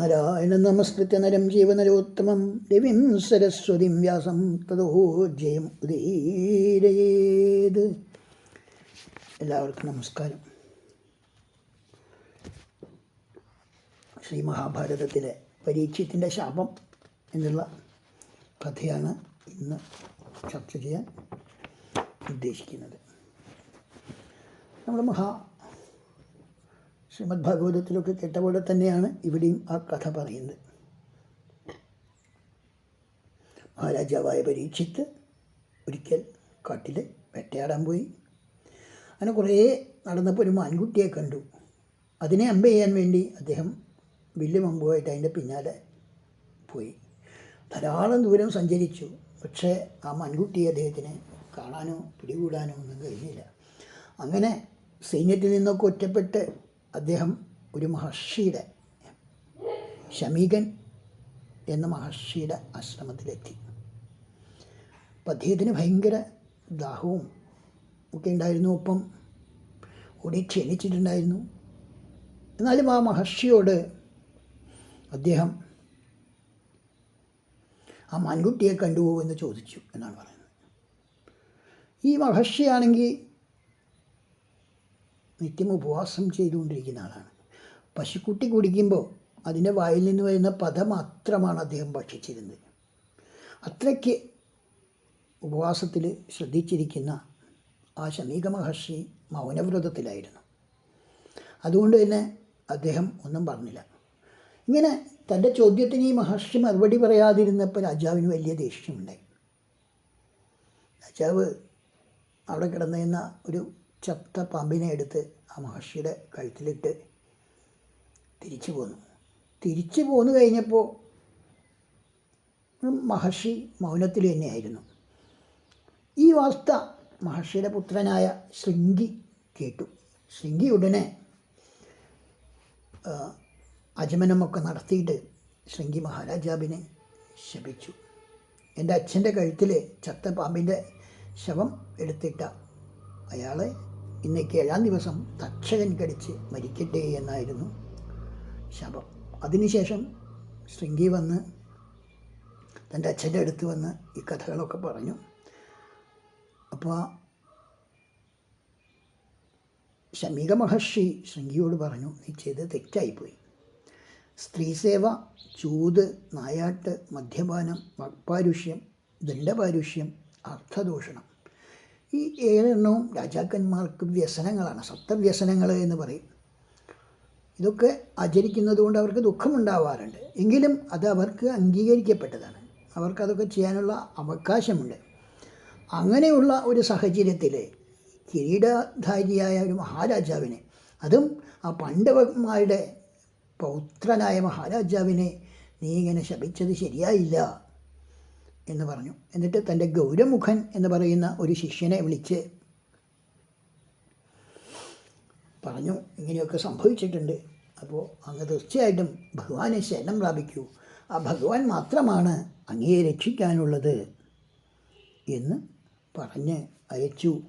നാരായണ നമസ്കൃത്യ നരം ജീവനരോത്തമം രവിം സരസ്വതിം വ്യാസം തദോ ജയം ഉദീരയേത്. എല്ലാവർക്കും നമസ്കാരം. ശ്രീ മഹാഭാരതത്തിലെ പരീക്ഷത്തിന്റെ ശാപം എന്നുള്ള കഥയാണ് ഇന്ന് ചർച്ച ചെയ്യാൻ ഉദ്ദേശിക്കുന്നത്. നമ്മൾ മഹാ ശ്രീമദ് ഭാഗവതത്തിലൊക്കെ കേട്ട പോലെ തന്നെയാണ് ഇവിടെയും ആ കഥ പറയുന്നത്. മഹാരാജാവായ പരീക്ഷിത്ത് ഒരിക്കൽ കാട്ടിൽ വേട്ടയാടാൻ പോയി. അങ്ങനെ കുറേ നടന്നപ്പോൾ ഒരു മാൻകുട്ടിയെ കണ്ടു. അതിനെ അമ്പ ചെയ്യാൻ വേണ്ടി അദ്ദേഹം വില്ലും മമ്പുമായിട്ട് അതിന്റെ പിന്നാലെ പോയി. ധാരാളം ദൂരം സഞ്ചരിച്ചു. പക്ഷേ ആ മൺകുട്ടിയെ അദ്ദേഹത്തിന് കാണാനോ പിടികൂടാനോ ഒന്നും കഴിഞ്ഞില്ല. അങ്ങനെ സൈന്യത്തിൽ നിന്നൊക്കെ ഒറ്റപ്പെട്ട് അദ്ദേഹം ഒരു മഹർഷിയുടെ ശമീകൻ എന്ന മഹർഷിയുടെ ആശ്രമത്തിലെത്തി. അപ്പം അദ്ദേഹത്തിന് ഭയങ്കര ദാഹവും ഒക്കെ ഉണ്ടായിരുന്നു. ഒപ്പം ഓടി ക്ഷണിച്ചിട്ടുണ്ടായിരുന്നു. എന്നാലും ആ മഹർഷിയോട് അദ്ദേഹം ആ മാൻകുട്ടിയെ കണ്ടുപോകുമെന്ന് ചോദിച്ചു എന്നാണ് പറയുന്നത്. ഈ മഹർഷിയാണെങ്കിൽ നിത്യം ഉപവാസം ചെയ്തുകൊണ്ടിരിക്കുന്ന ആളാണ്. പശുക്കുട്ടി കുടിക്കുമ്പോൾ അതിന്റെ വായിൽ നിന്ന് വരുന്ന പദം മാത്രമാണ് അദ്ദേഹം ഭക്ഷിച്ചിരുന്നത്. അത്രയ്ക്ക് ഉപവാസത്തിൽ ശ്രദ്ധിച്ചിരിക്കുന്ന ആ ശമീക മഹർഷി മൗനവ്രതത്തിലായിരുന്നു. അതുകൊണ്ട് തന്നെ അദ്ദേഹം ഒന്നും പറഞ്ഞില്ല. ഇങ്ങനെ തന്റെ ചോദ്യത്തിന് ഈ മഹർഷി മറുപടി പറയാതിരുന്നപ്പോൾ രാജാവിന് വലിയ ദേഷ്യമുണ്ടായി. രാജാവ് അവിടെ കിടന്നിരുന്ന ഒരു ചത്ത പാമ്പിനെ എടുത്ത് ആ മഹർഷിയുടെ കഴുത്തിലിട്ട് തിരിച്ചു പോന്നു. തിരിച്ചു പോന്നു കഴിഞ്ഞപ്പോൾ മഹർഷി മൗനത്തിൽ തന്നെയായിരുന്നു. ഈ വാസ്ത മഹർഷിയുടെ പുത്രനായ ശൃംഗി കേട്ടു. ശൃംഗി ഉടനെ അജമനമൊക്കെ നടത്തിയിട്ട് ശൃംഗി മഹാരാജാവിനെ ശപിച്ചു. എന്റെ അച്ഛന്റെ കഴുത്തിൽ ചത്ത പാമ്പിന്റെ ശവം എടുത്തിട്ട അയാളെ ഇന്നേക്ക് ഏഴാം ദിവസം തക്ഷകൻ കടിച്ച് മരിക്കട്ടെ എന്നായിരുന്നു ശപം. അതിനുശേഷം ശൃംഗി വന്ന് തന്റെ അച്ഛന്റെ അടുത്ത് വന്ന് ഈ കഥകളൊക്കെ പറഞ്ഞു. അപ്പോൾ ശമീക മഹർഷി ശൃംഗിയോട് പറഞ്ഞു നീ ചെയ്ത് തെറ്റായിപ്പോയി. സ്ത്രീസേവ ചൂത് നായാട്ട് മദ്യപാനം വാക്പാരുഷ്യം ദണ്ഡപാരുഷ്യം അർത്ഥദൂഷണം ഈ ഏഴെണ്ണവും രാജാക്കന്മാർക്ക് വ്യസനങ്ങളാണ് സപ്തവ്യസനങ്ങൾ എന്ന് പറയും. ഇതൊക്കെ ആചരിക്കുന്നത് കൊണ്ട് അവർക്ക് ദുഃഖമുണ്ടാവാറുണ്ട്. എങ്കിലും അത് അവർക്ക് അംഗീകരിക്കപ്പെട്ടതാണ്. അവർക്കതൊക്കെ ചെയ്യാനുള്ള അവകാശമുണ്ട്. അങ്ങനെയുള്ള ഒരു സാഹചര്യത്തിൽ കിരീടധാരിയായ ഒരു മഹാരാജാവിനെ അതും ആ പാണ്ഡവന്മാരുടെ പൗത്രനായ മഹാരാജാവിനെ നീ ഇങ്ങനെ ശപിച്ചത് ശരിയായില്ല. എന്ന് പറഞ്ഞു. എന്നിട്ട് തന്റെ ഗൗരമുഖൻ എന്ന് പറയുന്ന ഒരു ശിഷ്യനെ വിളിച്ച് പറഞ്ഞു ഇങ്ങനെയൊക്കെ സംഭവിച്ചിട്ടുണ്ട്. അപ്പോൾ അങ്ങ് തീർച്ചയായിട്ടും ഭഗവാനെ ശരണം പ്രാപിക്കൂ. ആ ഭഗവാൻ മാത്രമാണ് അങ്ങയെ രക്ഷിക്കാനുള്ളത് എന്ന് പറഞ്ഞ് അയച്ചു.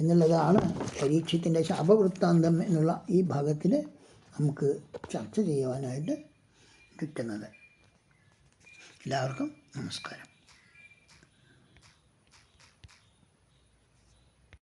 എന്നുള്ളതാണ് പരീക്ഷത്തിന്റെ ശാപവൃത്താന്തം എന്നുള്ള ഈ ഭാഗത്തിൽ നമുക്ക് ചർച്ച ചെയ്യുവാനായിട്ട് കിട്ടുന്നത്. എല്ലാവർക്കും നമസ്കാരം.